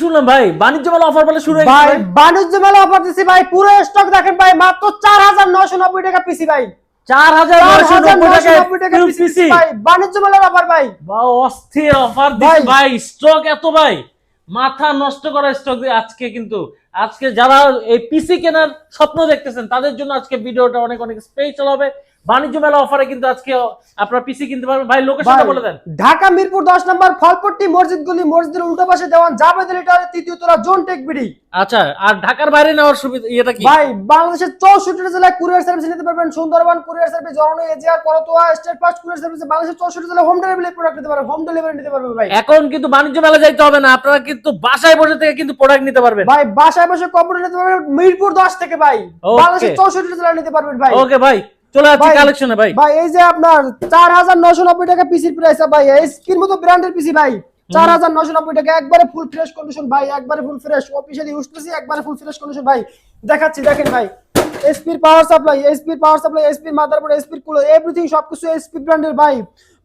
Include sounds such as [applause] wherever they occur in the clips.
শুনলাম ভাই বাণিজ্য মেলা অফার বলে শুরু ভাই। বাণিজ্য মেলা অফার দিছি ভাই পুরো স্টক দেখেন ভাই মাত্র টাকা পিসি ভাই চার হাজার চার নয়শো হাজার নব্বই নশো টাকায় নব্বই টাকা পিসি ভাই বাণিজ্য মেলার অফার ভাই বা অস্থির অফার দিচ্ছে ভাই। ভাই স্টক এত ভাই মাথা নষ্ট করা স্টক দিয়ে আজকে কিন্তু আজকে যারা এই পিসি কেনার স্বপ্ন দেখতেছেন তাদের জন্য আজকে ভিডিওটা অনেক অনেক স্পেশাল হবে বাণিজ্য মেলা অফারে কিন্তু আজকে আপনারা পিসি কিনতে পারবেন। ভাই লোকেশনটা বলে দেন। ঢাকা মিরপুর দশ নম্বর ফলপট্টি মসজিদ গুলি মসজিদের উল্টো পাশে দেওয়ান জাবেদ লিটারের তৃতীয় তলা জোন টেক বিডি। আচ্ছা আর ঢাকার বাইরে নেওয়ার সুবিধা ইয়েটা কি? ভাই বাংলাদেশের চৌষট্টি জেলায় কুরিয়ার সার্ভিস নিতে পারবেন। Sundarban courier service journey AGR Karatoa state fast courier service বাংলাদেশের চৌষট্টি জেলায় হোম ডেলিভারি প্রোডাক্ট নিতে পারবেন। হোম ডেলিভারি নিতে পারবেন ভাই। এখন কিন্তু বাণিজ্য মেলা যাইতে হবে না। আপনারা কিন্তু বাসায় বসে থেকে কিন্তু প্রোডাক্ট নিতে পারবেন। ভাই বাসায় বসে কম্পিউটার নিতে পারবেন। মিরপুর দশ থেকে ভাই. বাংলাদেশের চৌষট্টি জেলায় নিতে পারবেন ভাই। ওকে ভাই। চলে আসছি ভাই, কালেকশনে ভাই। ভাই এই যে আপনার চার হাজার নশো নব্বই টাকা পিসির প্রাইস ভাই এসপির মতো ব্র্যান্ডের পিসি ভাই। চার হাজার নশো নব্বই টাকা একবারে ফুল ফ্রেশ কন্ডিশন ভাই একবারে ফুল ফ্রেশ অফিসিয়ালি ইউজ করছি একবারে ফুল ফ্রেশ কন্ডিশন ভাই। দেখাচ্ছি দেখেন ভাই। এসপির পাওয়ার সাপ্লাই এসপির পাওয়ার সাপ্লাই এসপির মাদারবোর্ড এসপির কুলো এভরিথিং সবকিছু এসপি ব্র্যান্ডের ভাই।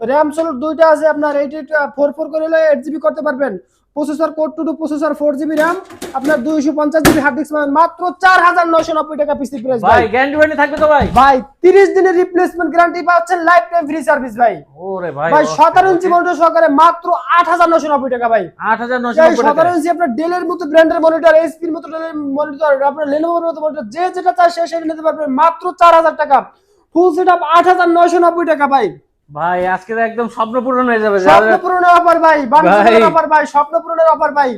র্যাম সোলোর দুইটা আছে আপনার এইট এইট ফোর ফোর করে হলে এইট জিবি করতে পারবেন। Processor core two two processor four GB RAM আপনার দুইশো পঞ্চাশ জিবি হার্ড ডিস্ক পাবেন মাত্র চার হাজার নশো নব্বই টাকা পিসি প্রাইস ভাই গ্যারান্টি ওয়ারেন্টি থাকবে তো ভাই? ভাই তিরিশ দিনের রিপ্লেসমেন্ট গ্যারান্টি পাচ্ছেন লাইফ টাইম ফ্রি সার্ভিস ভাই। ওরে ভাই ভাই সতেরো ইঞ্চি মনিটর সহকারে মাত্র আট হাজার নশো নব্বই টাকা ভাই। আট হাজার টাকা সতেরো ইঞ্চি আপনার ডেলের মতো ব্র্যান্ডের মনিটর এইচপির মতো ডেলের মনিটর আপনার লেনোভোর মতো মনিটর যে যেটা চায় সে সেটা নিতে পারবেন মাত্র চার হাজার টাকা। ফুল সেট আপ আট হাজার নশো নব্বই টাকা ভাই। ভাই আজকে তো একদম স্বপ্ন পূরণ হয়ে যাবে স্বপ্ন পূরণের অফার ভাই বাণিজ্য ভাই। অফার ভাই স্বপ্ন পূরণের অফার ভাই।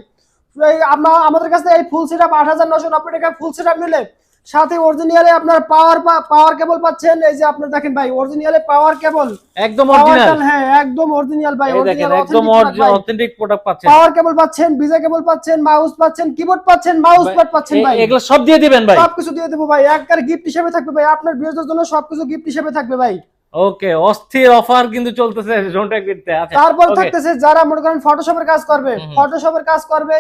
আমাদের কাছে এই ফুল সেট আপ আট হাজার নশো নব্বই টাকা ফুল সেট আপ নিলে সাথে অরিজিনালে আপনার পাওয়ার পাওয়ার কেবল পাচ্ছেন। এই যে আপনার দেখেন ভাই অরিজিনালে পাওয়ার কেবল একদম অরিজিনাল হ্যাঁ একদম অরিজিনাল ভাই দেখেন একদম অথেন্টিক প্রোডাক্ট পাচ্ছেন। পাওয়ার কেবল পাচ্ছেন ভিজা কেবল পাচ্ছেন মাউস পাচ্ছেন কিবোর্ড পাচ্ছেন মাউস প্যাড পাচ্ছেন ভাই। এগুলো সব দিয়ে দিবেন ভাই। সবকিছু দিয়ে দেবো ভাই। একবার গিফট হিসেবে থাকবে ভাই। আপনার বিয়ের জন্য সবকিছু গিফট হিসেবে থাকবে ভাই। ওকে অস্থির অফার কিন্তু চলতেছে জোনটা কিনতে আচ্ছা তারপর okay. থাকতেছে যারা মনে করেন ফটোশপের কাজ করবে হুম হুম। ফটোশপের কাজ করবে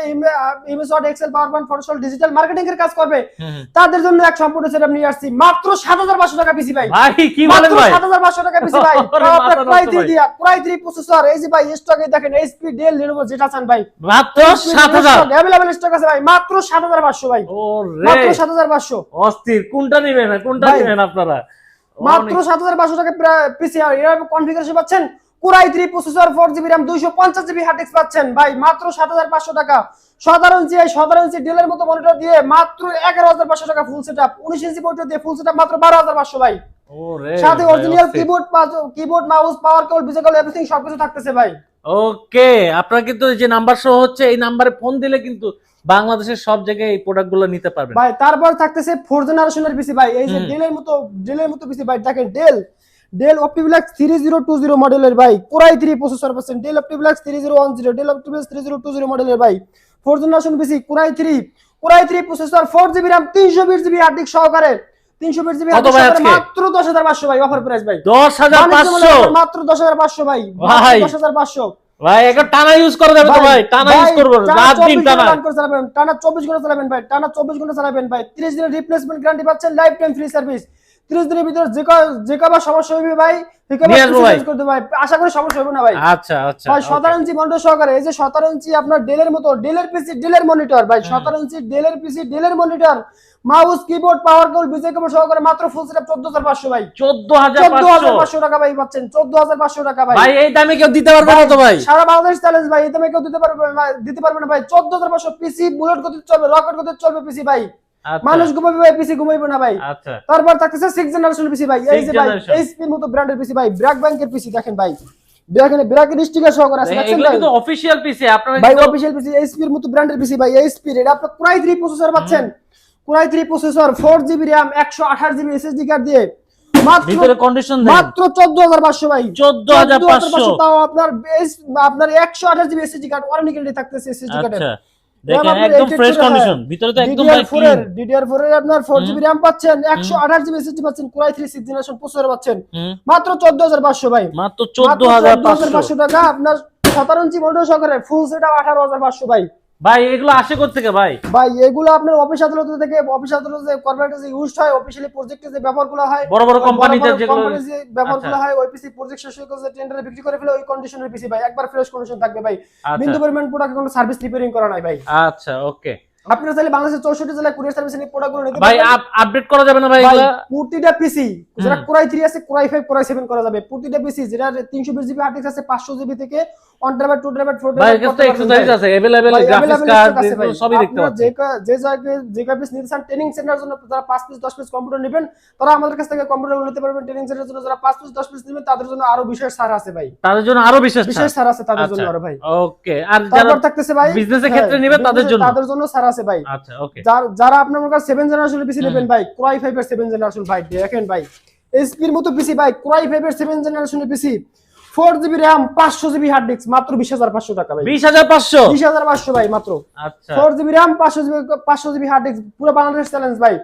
image word Excel PowerPoint Photoshop digital marketing এর কাজ করবে হুম, হুম। তাদের জন্য এক সম্পূর্ণ সেটআপ নিয়ে আসছি মাত্র 7500 টাকা পিসি ভাই ভাই কি বলেন ভাই 7500 টাকা পিসি ভাই [laughs] ওরে তাও মাথা আপনার নষ্ট প্রায় ভাই। দিয়ে দিয়া প্রায় 3 প্রসেসর এই যে ভাই স্টকে দেখেন এইচপি ডেল লিনোভো যেটা চান ভাই মাত্র সাত হাজার अवेलेबल স্টক আছে ভাই মাত্র 7500 ভাই ও মাত্র রে 7500 অস্থির কোনটা নিবেন কোনটা ভাই, নিবেন আপনারা মাত্র সাত হাজার পাঁচশো টাকা পিসি আর এর কনফিগারেশন পাচ্ছেন? Core i 3 processor 4GB RAM 250GB hard disk পাচ্ছেন। ভাই মাত্র 7500 টাকা। সাধারণ যে সাধারণ যে ডেলের মতো মনিটর দিয়ে মাত্র 11500 টাকা ফুল সেটআপ 19 ইঞ্চি মনিটর দিয়ে ফুল সেটআপ মাত্র 12500 ভাই। ও রে সাথে original keyboard keyboard mouse power cable VGA cable everything সবকিছু থাকতেছে ভাই। ওকে আপনারা কিন্তু যে নাম্বার শো হচ্ছে এই নাম্বারে ফোন দিলে কিন্তু বাংলাদেশের সব জায়গায় এই প্রোডাক্টগুলো নিতে পারবেন। ভাই তারপর থাকতেছে ফোর জেনারেশনের পিসি ভাই। এই যে ডেলের মতো ডেলের মতো পিসি ভাই। দেখেন Dell Dell OptiPlex three zero two zero মডেলের ভাই কোরাই থ্রি প্রসেসর পাচ্ছেন Dell OptiPlex three zero one zero Dell OptiPlex three zero two zero মডেলের ভাই four generation PC core i three core i three processor four GB RAM তিনশো বিশ GB hard disk সহকারে। তিনশো বিশ GB? মাত্র দশ হাজার পাঁচশো ভাই অফার প্রাইস ভাই দশ হাজার পাঁচশো? মাত্র দশ হাজার পাঁচশো ভাই। দশ হাজার পাঁচশো। ভাই এখন টানা ইউজ করা যাবে তো ভাই টানা ইউজ করব রাত দিন টানা। টানা চব্বিশ ঘণ্টা চালাবেন ভাই। টানা চব্বিশ ঘণ্টা চালাবেন ভাই। তিরিশ দিনের রিপ্লেসমেন্ট গ্যারান্টি পাচ্ছেন লাইফ টাইম ফ্রি সার্ভিস তিরিশ দিনের ভিতরে যে যে সমস্যা হবে ভাই করতে আশা করি সমস্যা হবে না ভাই। আচ্ছা আচ্ছা ভাই okay. সতেরো ইঞ্চি মনিটর সহকারে এই যে সতেরো ইঞ্চি আপনার ডেলের মতো ডেলের পিসি ডেলের মনিটর ভাই সতেরো ইঞ্চি ডেলের পিসি ডেলের monitor mouse keyboard power cable VGA cable সহকারে মাত্র ফুল সেটআপ চোদ্দ হাজার পাঁচশো ভাই। চোদ্দ হাজার চোদ্দ হাজার পাঁচশো পাঁচশো টাকা ভাই পাচ্ছেন চোদ্দ হাজার পাঁচশো টাকা ভাই। ভাই এই দামে কেউ দিতে পারবে না তো ভাই? সারা বাংলাদেশ চ্যালেঞ্জ ভাই এতে কেউ দিতে পারবে দিতে পারবে না ভাই। চোদ্দ হাজার পাঁচশো পিসি বুলেট গতি চলবে রকেট গতি চলবে পিসি ভাই। মানুষ ঘুমাবে ভাই পিসি ঘুমাইবে না ভাই। আচ্ছা। তারপর থাকতেছে সিক্স জেনারেশন পিসি ভাই। এই যে ভাই। এইচপির মতো ব্র্যান্ডের পিসি ভাই ব্র্যাক ব্যাংকের পিসি দেখেন ভাই। ব্র্যাকের ব্র্যাকের স্টিকার সহকারে আছে দেখছেন এগুলো ভাই? কিন্তু অফিসিয়াল পিসি আপনারা ভাই অফিশিয়াল পিসি এইচপির মতো ব্র্যান্ডের পিসি ভাই এইচপি এটা আপনি কোরাই 3 প্রসেসর পাচ্ছেন। Core i 3 processor 4GB RAM 128GB SSD card দিয়ে। মাত্র ভিতরে কন্ডিশন মাত্র 14500 ভাই। 14500 তাও আপনার বেস আপনার 128GB SSD card warranty guarantee থাকতেছে SSD কার্ডের আচ্ছা। দেখেন আপনার একদম 88 ফ্রেশ কন্ডিশন। ভিতরে তো একদম ভাই DDR4 এর DDR4 এর আপনার 4GB RAM পাচ্ছেন 128GB SSD পাচ্ছেন কোরাই 3 6 জেনারেশন প্রসেসর পাচ্ছেন। মাত্র 14500 ভাই। মাত্র মাত্র হাজার পাঁচশো। 14500 টাকা আপনার 17 ইঞ্চি মনিটর সহকারে ফুল সেটআপ 18500 ভাই। ভাই এগুলো আসে থেকে ভাই? ভাই এগুলো আপনার অফিস আদালত থেকে অফিস আদালত যে কর্পোরেটে যে ইউজ হয় অফিসিয়ালি প্রজেক্টে যে ব্যবহারগুলো হয় বড় বড় কোম্পানিতে যেগুলো যে ব্যবহারগুলো আচ্ছা। হয় ওই পিসি প্রজেক্ট শেষ হয়ে গেছে টেন্ডারে বিক্রি করে ফেলে ওই কন্ডিশনের পিসি ভাই একবার ফ্রেশ কন্ডিশন থাকবে ভাই। আচ্ছা। বিন্দু পরিমাণ প্রোডাক্ট কোনো সার্ভিস রিপেয়ারিং করা নাই ভাই। আচ্ছা ওকে আপনারা চাইলে বাংলাদেশের চৌষট্টি জেলায় কুরিয়ার সার্ভিস নিয়ে প্রোডাক্টগুলো নিতে ভাই। আপডেট করা যাবে না ভাই প্রতিটা পিসি যেটা। কোরাই থ্রি আছে core i five core i seven করা যাবে। প্রতিটা পিসি যেটা তিনশো বিশ জিবি হার্ড ডিস্ক আছে পাঁচশো জিবি থেকে One terabyte two terabyte four ভাই কাছে এক্সারসাইজ আছে अवेलेबल ভাই, গ্রাফিক্স available কার্ড stock আছে ভাই। সবই দেখতে আপনারা পাচ্ছি যে কা- যে জায়গায় যে কয় পিস নিতে চান ট্রেনিং সেন্টার জন্য যারা পাঁচ পিস দশ পিস কম্পিউটার নেবেন তারা আমাদের কাছ থেকে কম্পিউটার নিতে পারবেন ট্রেনিং সেন্টারের জন্য যারা পাঁচ পিস দশ পিস নেবেন তাদের জন্য আরো বিশেষ ছাড় আছে ভাই তাদের জন্য আরো বিশেষ বিশেষ ছাড় আছে তাদের জন্য আচ্ছা। আরো ভাই ওকে আর যারা তারপর থাকতেছে ভাই বিজনেসের হ্যাঁ, ক্ষেত্রে নেবে তাদের business- জন্য তাদের জন্য ছাড় আছে ভাই আচ্ছা ওকে যার- যারা আপনার মনে করেন সেভেন জেনারেশন পিসি হুম। নেবেন ভাই ক্রাই ফাইভ এর সেভেন জেনারেশন ভাই দেখেন ভাই এসপির মতো পিসি ভাই ক্রাই ফাইভ এর সেভেন জেনারেশনের পিসি ফোর জিবি র্যাম পাঁচশো জিবি হার্ড ডিস্ক মাত্র বিশ হাজার পাঁচশো টাকা ভাই। বিশ হাজার পাঁচশো? বিশ হাজার পাঁচশো ভাই মাত্র। ফোর জিবি র্যাম পাঁচশো জিবি পাঁচশো জিবি হার্ড ডিস্ক পুরো বাংলাদেশ চ্যালেঞ্জ ভাই।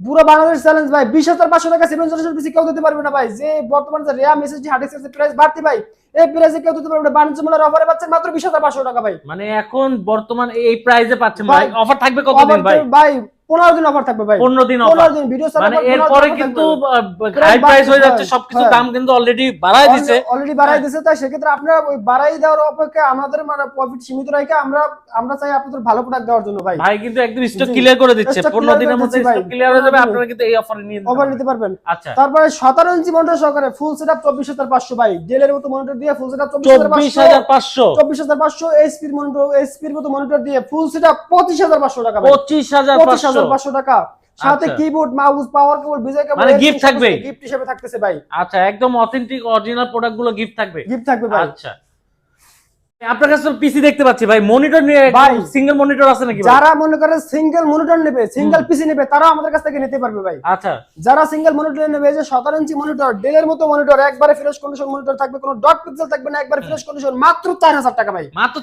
পুরো বাংলাদেশ চ্যালেঞ্জ ভাই বিশ হাজার পাঁচশো টাকা সেভেন জেনারেশন পিসি কেউ দিতে পারবে না ভাই। যে বর্তমানে যে RAM SSD hard disk price বাড়তি ভাই এই প্রাইসে কেউ দিতে পারবে না। বাণিজ্য মেলার অফারে পাচ্ছেন মাত্র বিশ হাজার পাঁচশো টাকা ভাই। মানে এখন বর্তমান এই প্রাইজে পাচ্ছেন ভাই, ভাই অফার থাকবে কতদিন ভাই? ভাই পনেরো দিন অফার থাকবে ভাই। পনেরো দিন অফার পনেরো দিন ভিডিও মানে এরপরে কিন্তু হাই প্রাইস হয়ে যাচ্ছে সবকিছু দাম কিন্তু অলরেডি বাড়ায় দিছে। অলরেডি বাড়াই দিছে তাই সেক্ষেত্রে আপনারা ওই বাড়াই দেওয়ার অপেক্ষা আমাদের মানে প্রফিট সীমিত রেখে আমরা আমরা চাই আপনাদের ভালো প্রোডাক্ট দেওয়ার জন্য ভাই। ভাই কিন্তু একদম স্টক ক্লিয়ার করে দিচ্ছে। Stock পনেরো clear দিনের মধ্যে স্টক ক্লিয়ার হয়ে যাবে আপনারা কিন্তু এই অফারে নিয়ে অফার নিতে পারবেন। আচ্ছা। তারপরে সতেরো ইঞ্চি মনিটর সহকারে ফুল সেট আপ চব্বিশ হাজার পাঁচশো ভাই। ডেলের মতো মনিটর দিয়ে ফুল সেট আপ চব্বিশ চব্বিশ হাজার পাঁচশো। চব্বিশ হাজার পাঁচশো এইচপির মনিটর এইচপির মতো মনিটর দিয়ে ফুল সেট আপ পঁচিশ হাজার পাঁচশো টাকা ভাই। পঁচিশ হাজার পঁচিশ পাঁচশো হাজার পাঁচশো টাকা। সাথে। কিবোর্ড মাউস পাওয়ার কেবল বিজয় কেবল মানে গিফট থাকবে? গিফট হিসেবে থাকতেছে ভাই। আচ্ছা একদম অথেন্টিক অরিজিনাল প্রোডাক্টগুলো গিফট থাকবে? গিফট থাকবে ভাই। আচ্ছা। আপনার কাছে পিসি দেখতে পাচ্ছি ভাই। মনিটর নিয়ে ভাই, সিঙ্গেল মনিটর আছে নাকি যারা মনে করে সিঙ্গেল মনিটর নেবে সিঙ্গেল পিসি নেবে তারাও আমাদের কাছ থেকে নিতে পারবে ভাই। আচ্ছা। যারা সিঙ্গেল মনিটর নেবে যে সতেরো ইঞ্চি মনিটর ডেলের মতো মনিটর একবারে ফ্রেশ কন্ডিশন মনিটর থাকবে কোনো ডট পিক্সেল থাকবে না একবারে ফ্রেশ কন্ডিশন মাত্র চার হাজার টাকা ভাই। মাত্র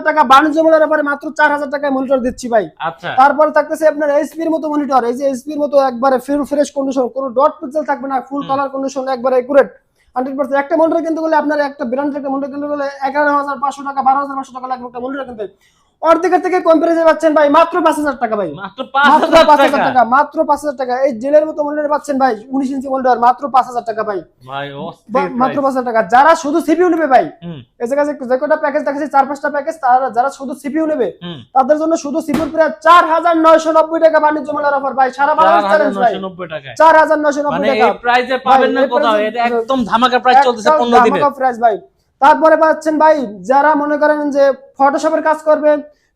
টাকা? বাণিজ্য মূল্যের ব্যাপারে মাত্র টাকায় মনিটর দিচ্ছি ভাই। আচ্ছা। তারপরে থাকতেছে আপনার মতো মনিটর এই যে মতো একবারে ফ্রেশ কন্ডিশন কোনো ডট পিক্সেল থাকবে না ফুল কালার কন্ডিশন একবারে একুরেট হান্ড্রেড পার্সেন্ট। একটা মন্ডল কিনতে গেলে আপনার একটা ব্র্যান্ডের একটা মন্ডল কিনতে গেলে এগারো হাজার পাঁচশো টাকা, বারো হাজার পাঁচশো টাকা লাগবে একটা মনিটর কিনতে। অর্ধেকের থেকে কম প্রাইসে পাচ্ছেন ভাই মাত্র পাঁচ হাজার টাকা ভাই। মাত্র পাঁচ হাজার টাকা। টাকা মাত্র পাঁচ হাজার টাকা। এই জেলের মতো মনিটর পাচ্ছেন ভাই উনিশ ইঞ্চি মনিটর মাত্র পাঁচ হাজার টাকা ভাই। মাত্র পাঁচ হাজার টাকা। যারা শুধু সিপিইউ নেবে ভাই এই জায়গায় যে- কটা প্যাকেজ দেখাচ্ছি চার পাঁচটা প্যাকেজ তারা যারা শুধু সিপিইউ নেবে তাদের জন্য শুধু সিপিইউ প্রায় চার হাজার নয়শো নব্বই টাকা বাণিজ্য মেলার অফার ভাই। সারা বাংলাদেশ চ্যালেঞ্জ ভাই। চার হাজার নয়শো নব্বই মানে টাকা। এই প্রাইজে পাবেন না কোথাও? এটা একদম ধামাকা প্রাইস চলতেছে 15 দিনে ধামাকা price ভাই। তারপরে পাচ্ছেন ভাই যারা মনে করেন যে ফটোশপের কাজ করবে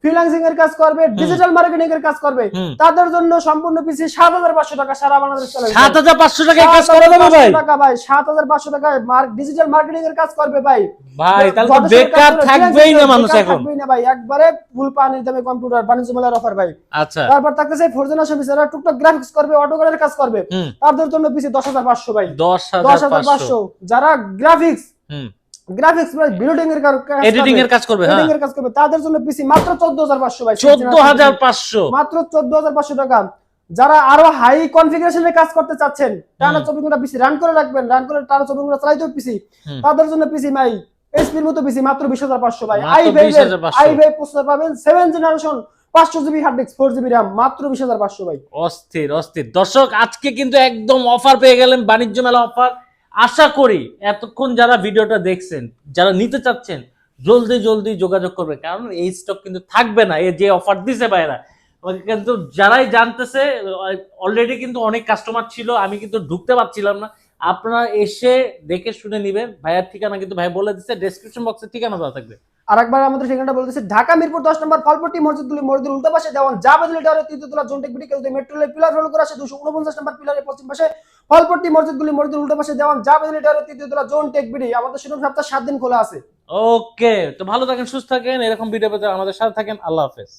ফ্রিল্যান্সিং এর কাজ করবে ডিজিটাল মার্কেটিং এর কাজ করবে তাদের জন্য সম্পূর্ণ হাজার পাঁচশো টাকা সারা বাংলাদেশ টাকায় কাজ করা যাবে ভাই। টাকা ভাই সাত হাজার পাঁচশো টাকা ডিজিটাল মার্কেটিং এর কাজ করবে ভাই। ভাই তাহলে তো বেকার থাকবেই না মানুষ এখন। থাকবেই না ভাই একবারে ফুল পানির দামে কম্পিউটার বাণিজ্য মেলার অফার ভাই। আচ্ছা। তারপর থাকতেছে ফোরজেন অফিস যারা টুকটাক গ্রাফিক্স করবে কাজ করবে। তাদের জন্য পিসি দশ হাজার পাঁচশো ভাই। দশ দশ হাজার হাজার পাঁচশো। পাঁচশো। যারা গ্রাফিক্স গ্রাফিক্স এর কাজ এডিটিং এর কাজ করবে হ্যাঁ। Editing এর কাজ করবে। তাদের জন্য পিসি মাত্র চোদ্দ হাজার পাঁচশো ভাই চোদ্দ হাজার পাঁচশো। মাত্র চোদ্দ হাজার পাঁচশো টাকা। যারা আরও হাই কনফিগারেশনের কাজ করতে চাচ্ছেন টানা চব্বিশ ঘণ্টা পিসি রান করে রাখবেন রান করে টানা চব্বিশ ঘণ্টা চালাইতে পিসি তাদের জন্য পিসি মাই এইচপির মতো পিসি মাত্র বিশ হাজার পাঁচশো ভাই। আই ভাই আই ভাই প্রসেসর পাবেন সেভেন জেনারেশন পাঁচশো GB hard disk four GB RAM মাত্র বিশ হাজার পাঁচশো ভাই। অস্থির অস্থির। দর্শক আজকে কিন্তু একদম অফার পেয়ে গেলেন বাণিজ্য মেলা অফার আশা করি এতক্ষণ যারা ভিডিওটা দেখছেন, যারা নিতে চাচ্ছেন, জলদি জলদি যোগাযোগ করবে। কারণ এই স্টক কিন্তু থাকবে না এ যে অফার দিছে ভাইরা কিন্তু যারাই জানতেছে অলরেডি কিন্তু অনেক কাস্টমার ছিল, আমি কিন্তু ঢুকতে পারছিলাম না। আপনারা এসে দেখে শুনে নিবেন। ভাইয়ার ঠিকানা কিন্তু ভাই বলে দিচ্ছে ডেসক্রিপশন বক্সে ঠিকানা দেওয়া থাকবে। আর একবার আমাদের ঠিকানাটা বলতেছে ঢাকা মিরপুর দশ নম্বর ফলপট্টি মসজিদগুলি, মসজিদের উল্টা পাশে দেওয়ান, জাবেদুল টাওয়ারের তৃতীয়তলা জোনটেক বিডি কেউ মেট্রো পিলার রোল করে আসে দুশো উনপঞ্চাশ নম্বর পিলারের পশ্চিম পাশে। ফলপট্টি মসজিদগুলি মসজিদের উল্টো পাশে দেওয়ান জাবেদুল তৃতীয় তৃতীয়তলা জোন টেক বিডি। আমাদের শুধু সপ্তাহ সাত দিন খোলা আছে। ওকে, তো ভালো থাকেন, সুস্থ থাকেন, এরকম ভিডিও পেতে আমাদের সাথে থাকেন। আল্লাহ হাফেজ।